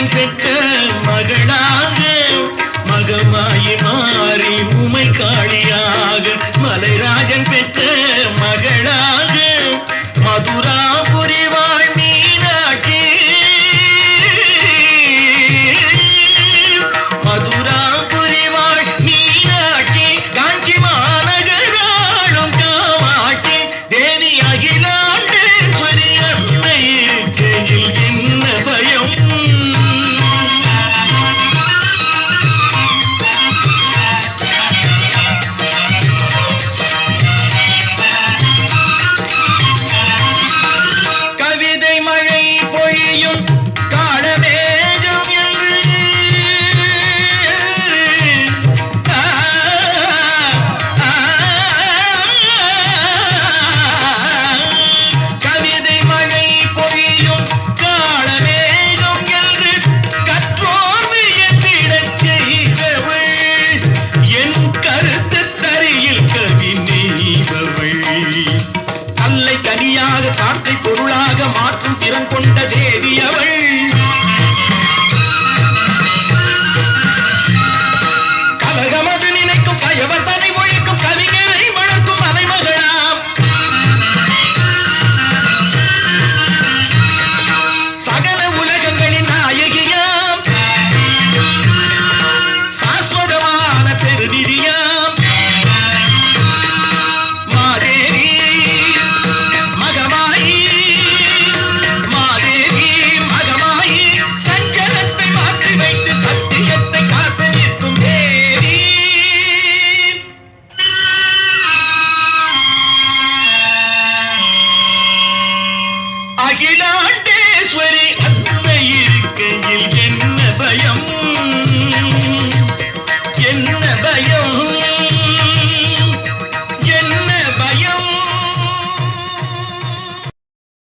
மகன் பெற்ற மகளாக மகமாயி மாறி மாற்றும் திறன் கொண்ட தேவி அவள்.